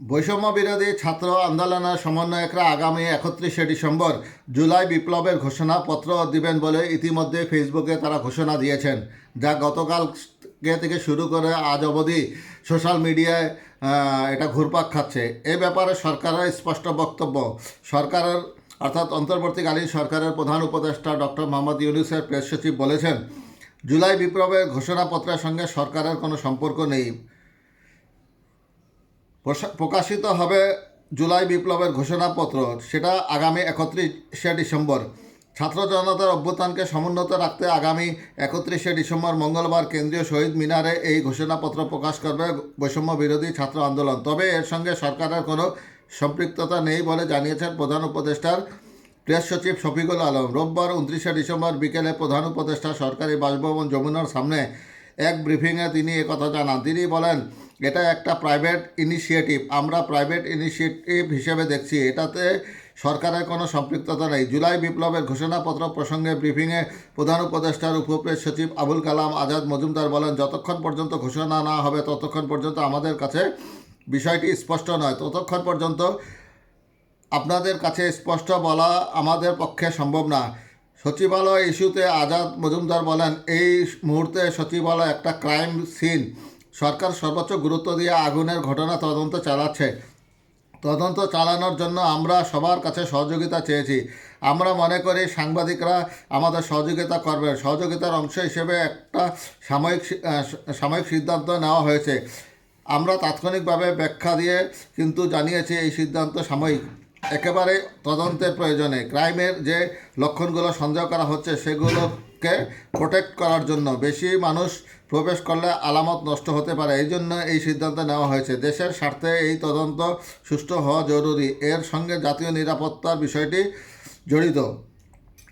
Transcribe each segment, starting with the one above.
বৈষম্য বিরোধী ছাত্র আন্দোলনের সমন্বয়করা আগামী একত্রিশে ডিসেম্বর জুলাই বিপ্লবের ঘোষণাপত্র দিবেন বলে ইতিমধ্যে ফেসবুকে তারা ঘোষণা দিয়েছেন, যা গতকাল থেকে শুরু করে আজ অবধি সোশ্যাল মিডিয়ায় এটা ঘুরপাক খাচ্ছে। এ ব্যাপারে সরকারের স্পষ্ট বক্তব্য, সরকারের, অর্থাৎ অন্তর্বর্তীকালীন সরকারের প্রধান উপদেষ্টা ডক্টর মোহাম্মদ ইউনুসের প্রেস সচিব বলেছেন, জুলাই বিপ্লবের ঘোষণাপত্রের সঙ্গে সরকারের কোনো সম্পর্ক নেই। প্রকাশিত হবে জুলাই বিপ্লবের ঘোষণাপত্র। সেটা আগামী একত্রিশে ডিসেম্বর। ছাত্র জনতার অভ্যুত্থানকে সমুন্নত রাখতে আগামী একত্রিশে ডিসেম্বর মঙ্গলবার কেন্দ্রীয় শহীদ মিনারে এই ঘোষণাপত্র প্রকাশ করবে বৈষম্য বিরোধী ছাত্র আন্দোলন। তবে এর সঙ্গে সরকারের কোনো সম্পৃক্ততা নেই বলে জানিয়েছেন প্রধান উপদেষ্টার প্রেস সচিব শফিকুল আলম। রোববার উনত্রিশে ডিসেম্বর বিকেলে প্রধান উপদেষ্টা সরকারি বাসভবন যমুনার সামনে এক ব্রিফিংয়ে তিনি একথা জানান। তিনি বলেন এটা একটা প্রাইভেট ইনিশিয়েটিভ আমরা প্রাইভেট ইনিশিয়েটিভ হিসেবে দেখছি, এটাতে সরকারের কোনো সম্পৃক্ততা নেই। জুলাই বিপ্লবের ঘোষণাপত্র প্রসঙ্গে ব্রিফিংয়ে প্রধান উপদেষ্টার উপপ্রেস সচিব আবুল কালাম আজাদ মজুমদার বলেন, যতক্ষণ পর্যন্ত ঘোষণা না হবে, ততক্ষণ পর্যন্ত আমাদের কাছে বিষয়টি স্পষ্ট নয়। ততক্ষণ পর্যন্ত আপনাদের কাছে স্পষ্ট বলা আমাদের পক্ষে সম্ভব না। সচিবালয় ইস্যুতে আজাদ মজুমদার বলেন, এই মুহূর্তে সচিবালয় একটা ক্রাইম সিন সরকার সর্বোচ্চ গুরুত্ব দিয়ে আগুনের ঘটনা তদন্ত চালাচ্ছে। তদন্ত চালানোর জন্য আমরা সবার কাছে সহযোগিতা চেয়েছি। আমরা মনে করি সাংবাদিকরা আমাদের সহযোগিতা করবেন। সহযোগিতার অংশ হিসেবে একটা সাময়িক সাময়িক সিদ্ধান্ত নেওয়া হয়েছে। আমরা তাৎক্ষণিকভাবে ব্যাখ্যা দিয়ে কিন্তু জানিয়েছি এই সিদ্ধান্ত সাময়িক। একেবারে তদন্তের প্রয়োজনে। ক্রাইমের যে লক্ষণগুলো সন্দেহ করা হচ্ছে সেগুলোকে প্রোটেক্ট করার জন্য। বেশি মানুষ প্রবেশ করলে আলামত নষ্ট হতে পারে। এই জন্য এই সিদ্ধান্ত নেওয়া হয়েছে। দেশের স্বার্থে এই তদন্ত সুষ্ঠু হওয়া জরুরি। এর সঙ্গে জাতীয় নিরাপত্তার বিষয়টি জড়িত।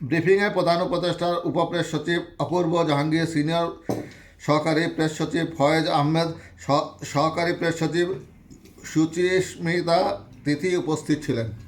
ব্রিফিংয়ে প্রধান উপদেষ্টার উপপ্রেস সচিব, অপূর্ব জাহাঙ্গীর সিনিয়র সহকারী প্রেস সচিব ফয়েজ আহমেদ সহ- সহকারী প্রেস সচিব সুচিস্মিতা তিথি উপস্থিত ছিলেন।